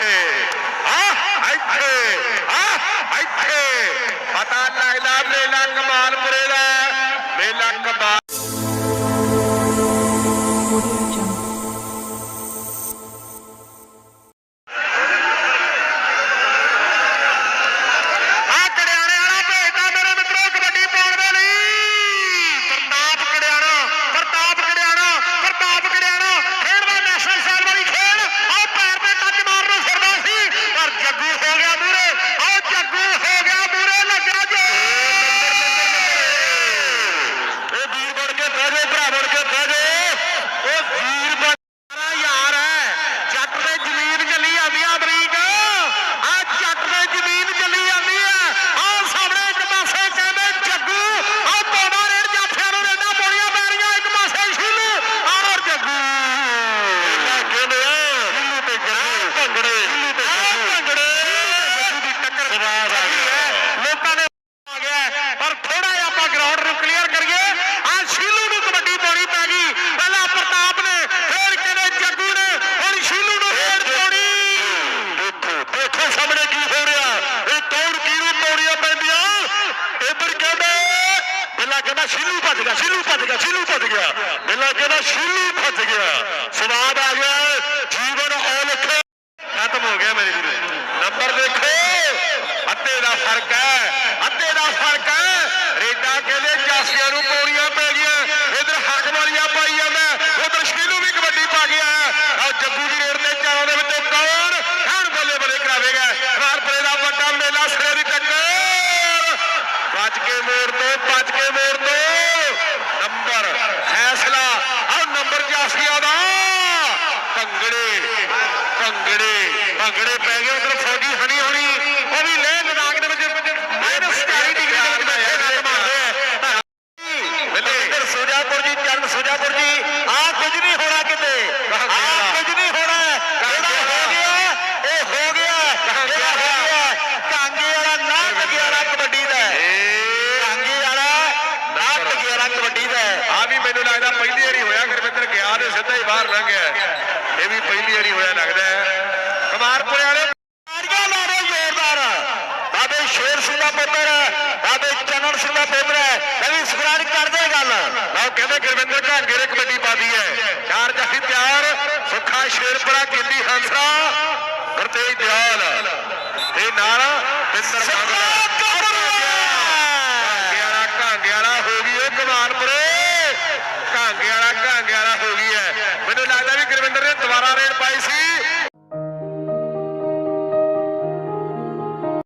Hey! ਜਾਓ ਭਰਾ ਬਣ ਕੇ ਬਹਿ ਜਾਓ ਉਹ ਵੀਰ ਮੇਰਾ ਯਾਰ ਹੈ। ਜੱਟ ਦੇ ਜ਼ਮੀਨ ਚੱਲੀ ਜਾਂਦੀ ਆ ਅਮਰੀਕ। ਆ ਜੱਟ ਦੇ ਜ਼ਮੀਨ ਚੱਲੀ ਜਾਂਦੀ ਆ। ਆ ਸਾਹਮਣੇ ਇੱਕ ਪਾਸੇ ਕਹਿੰਦੇ ਜੱਗੂ ਆ ਤੋੜਾ ਰੇੜ ਜਾਫਿਆਂ ਨੂੰ ਰੇਡਾਂ ਪਾਉਣੀਆਂ ਪੈ ਰਹੀਆਂ ਇੱਕ ਪਾਸੇ ਸ਼ੀਲੂ ਆਰ ਜੱਗੂ। ਇਹਨਾਂ ਕਹਿੰਦੇ ਸ਼ੀਲੂ ਤੇ ਜੱਗੂ। ਭੰਗੜੇ। ਆ ਭੰਗੜੇ। ਜੱਗੂ ਦੀ ਟੱਕਰ ਸਵਾਦ ਆ ਗਈ ਲੋਕਾਂ ਨੇ ਆ ਗਿਆ ਹੈ। ਪਰ ਥੋੜਾ ਜਿਹਾ ਆਪਾਂ ਗਰਾਊਂਡ ਨੂੰ ਕਲੀਅਰ ਕਰੀਏ ਆ ਸ਼ੀਲੂ ਨੂੰ ਕਬੱਡੀ ਪਾਉਣੀ ਪੈ ਗਈ ਪਹਿਲਾਂ ਪ੍ਰਤਾਪ ਨੇ ਫੇਰ ਕਹਿੰਦੇ ਜੱਗੂ ਨੇ ਹੁਣ ਸ਼ੀਲੂ ਨੂੰ ਫੇਰ ਪਾਉਣੀ ਦੇਖੋ ਦੇਖੋ ਸਾਹਮਣੇ ਕੀ ਹੋ ਰਿਹਾ ਇਹ ਕੌਣ ਕਿਹਨੂੰ ਪਾਉਣੀਆਂ ਪੈਂਦੀਆਂ ਇੱਧਰ ਕਹਿੰਦੇ ਪਹਿਲਾਂ ਕਹਿੰਦਾ ਸ਼ੀਲੂ ਭੱਜ ਗਿਆ, ਸ਼ੀਲੂ ਭੱਜ ਗਿਆ, ਸ਼ੀਲੂ ਭੱਜ ਗਿਆ। ਪਹਿਲਾਂ ਕਹਿੰਦਾ ਸ਼ੀਲੂ ਭੱਜ ਗਿਆ। ਸਵਾਦ ਆ ਗਿਆ, ਜੀਵਨ ਔਲਖ ਖਤਮ ਹੋ ਗਿਆ ਮੇਰੇ ਵੀਰੇ। ਨੰਬਰ ਦੇਖੋ। ਅੱਧੇ ਦਾ ਫ਼ਰਕ ਹੈ, ਅੱਧੇ ਦਾ ਫ਼ਰਕ ਹੈ। ਰੇਡਾ ਕਹਿੰਦੇ ਜਾਸੀਆਂ ਨੂੰ ਪੌੜੀਆਂ ਪੈ ਗਈਆਂ। ਇਧਰ ਹੱਕ ਵਾਲੀਆਂ ਪਾਈ ਜਾਂਦਾ। ਉਧਰ ਸ਼ੀਲੂ ਵੀ ਕਬੱਡੀ ਪਾ ਗਿਆ ਆ ਜੱਗੂ ਦੀ ਰੇਡ ਤੇ ਚਾਰਾਂ ਦੇ ਵਿੱਚੋਂ ਕੌਣ? ਕੌਣ ਬੱਲੇ ਬੱਲੇ ਕਰਾਵੇਗਾ? ਰਾਰਪੁਰੇ ਦਾ ਵੱਡਾ ਮੇਲਾ ਸਿਰੇ ਦੀ ਟੱਕਰ। ਭੱਜ ਕੇ ਮੋੜ ਤੋਂ, ਭੱਜ ਕੇ ਮੋੜ ਫੈਸਲਾ ਆ ਨੰਬਰ ਜਾਸੀਆਂ ਦਾ। ਭੰਗੜੇ ਭੰਗੜੇ ਭੰਗੜੇ ਪੈ ਗਏ। ਉਧਰ ਫੌਜੀ ਹਣੀ ਹੋਣੀ, ਉਹ ਵੀ ਲੈ ਲਦਾਖ ਦੇ ਵਿੱਚ ਮਾਈਨਸ 40 ਡਿਗਰੀ ਦੇ ਵਿੱਚ ਬੈਠੇ ਰੱਖ ਮਾਰਦੇ ਆ ਬੱਲੇ ਇੱਧਰ ਸੁਜਾਪੁਰ ਜੀ ਚਰਨ ਸੁਜਾਪੁਰ ਜੀ ਆ ਕੁਝ ਨਹੀਂ ਹੋਣਾ ਕਿਤੇ ਆ ਕੁਝ ਨਹੀਂ ਹੋਣਾ ਜਿਹੜਾ ਹੋ ਗਿਆ ਇਹ ਹੋ ਗਿਆ ਜਿਹੜਾ ਹੋ ਗਿਆ ਕਾਂਗੇ ਵਾਲਾ ਨਾ ਟਗਿਆਰਾ ਕਬੱਡੀ ਦਾ ਕਾਂਗੇ ਵਾਲਾ ਨਾ ਟਗਿਆਰਾ ਕਬੱਡੀ ਦਾ ਆ ਵੀ ਮੈਨੂੰ ਲੱਗਦਾ ਪਹਿਲੀ ਵਾਰੀ ਹੋਇਆ ਗੁਰਵਿੰਦਰ ਗਿਆ ਤੇ ਸਿੱਧਾ ਹੀ ਬਾਹਰ ਲੰਘ ਗਿਆ। ਇਹ ਵੀ ਪਹਿਲੀ ਵਾਰੀ ਹੋਇਆ ਲੱਗਦਾ ਹੈ। ਕਮਾਰਪੁਰੇ ਵਾਲੇ ਤਾੜੀਆਂ ਲਾ ਰਹੇ ਜ਼ੋਰਦਾਰ ਬਾਬੇ ਸ਼ੇਰ ਸਿੰਘ ਦਾ ਪੁੱਤਰ ਬਾਬੇ ਚੰਨਣ ਸਿੰਘ ਦਾ ਪੁੱਤਰ ਕਵੀ ਸੁਖਰਾਜ ਕਰਦੇ ਗੱਲ। ਲਓ ਕਹਿੰਦੇ ਗੁਰਵਿੰਦਰ ਘਾਂਗੇ ਨੇ ਕਬੱਡੀ ਪਾਦੀ ਹੈ। ਚਾਰ ਜਾਫੀ ਤਿਆਰ ਸੁੱਖਾ ਸ਼ੇਰਪੁਰਾ ਗਿੱਲੀ ਹੰਸਰਾ ਗੁਰਤੇਜ ਦਿਆਲ। ਤੇ ਨਾਲ ਪਿੰਦਰ ਮੰਗਲਾ guys.